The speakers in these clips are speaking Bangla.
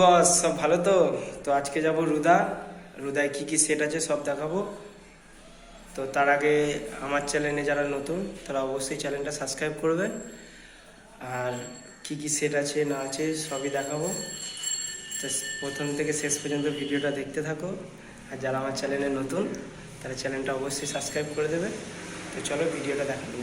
বস, সব ভালো তো? তো আজকে যাব রুদা। রুদায় কি কি সেট আছে সব দেখাবো। তো তার আগে আমার চ্যানেলে যারা নতুন, তারা অবশ্যই চ্যানেলটা সাবস্ক্রাইব করবে। আর কি কি সেট আছে, না আছে, সবই দেখাবো। তো প্রথম থেকে শেষ পর্যন্ত ভিডিওটা দেখতে থাকো। আর যারা আমার চ্যানেলে নতুন, তারা চ্যানেলটা অবশ্যই সাবস্ক্রাইব করে দেবে। তো চলো ভিডিওটা দেখাবো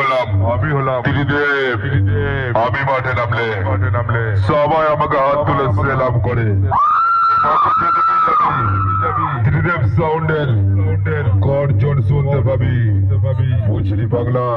হলাম, আমি হলাম। ত্রিদেব আমি মাঠে নামলে। মাঠে নামলে। সবাই আমাকে হাত তুলে সেলাম করে। সাউন্ডের সাউন্ডের গর্জন শুনতে পাবি। বুঝলি পাগলা?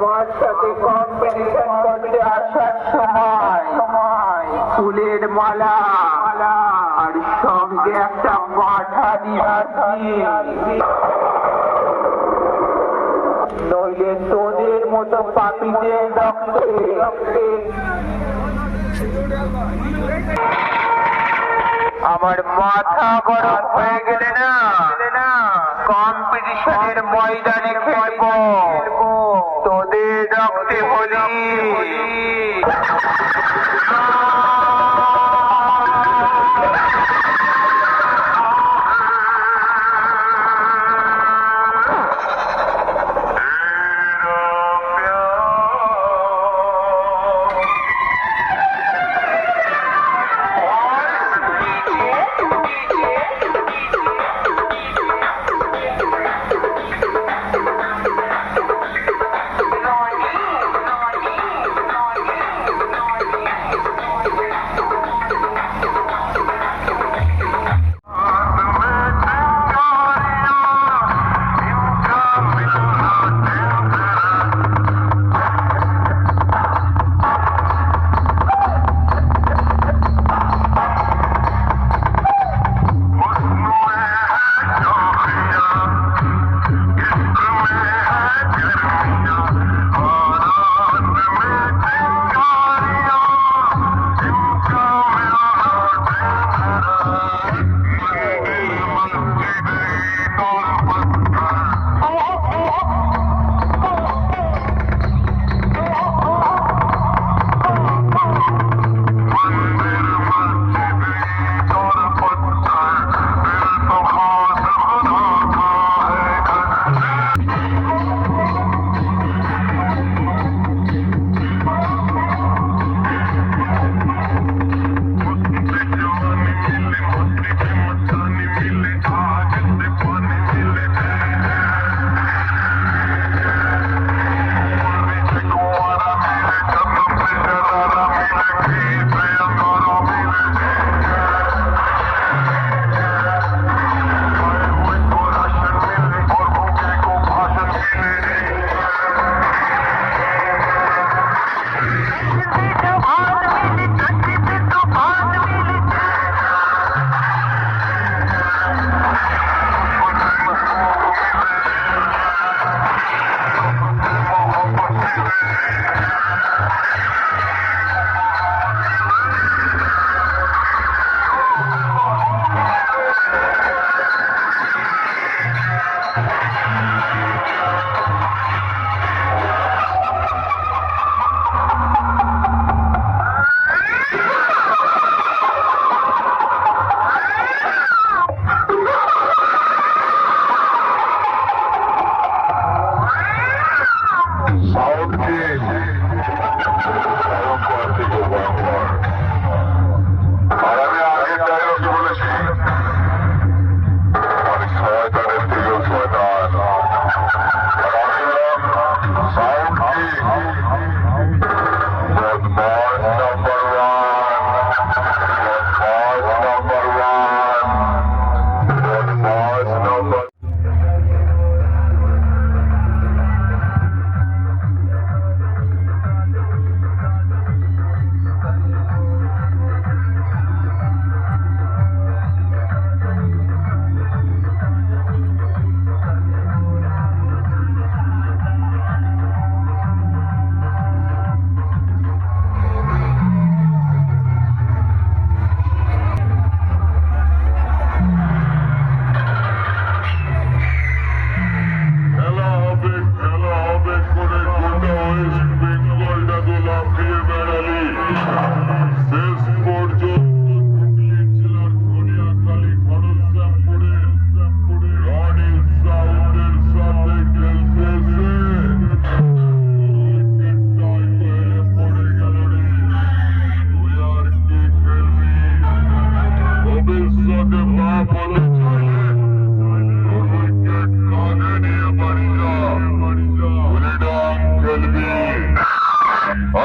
আমার সাথে কম্পিটিশন করতে আসার সময়। ফুলের মালা আর সঙ্গে একটা নিয়ে আসি নইলে তোদের মতো আমার মাথা গরম হয়ে গেলে না? কম্পিটিশনের ময়দানে খেলব। রক্তে হলি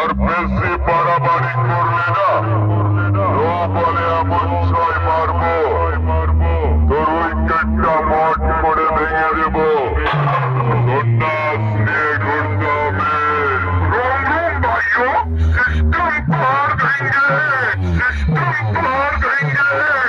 আর বেশি বাড়াবাড়ি করলে না ও বলে এমন ছয় মারবো। তোর উইকেটটা মঠ করে ভেঙে দেব। সন্ন্যাস নিয়ে ঘুরতে হবে সিস্টেম পার দেঙ্গে সিস্টেম পার দেঙ্গে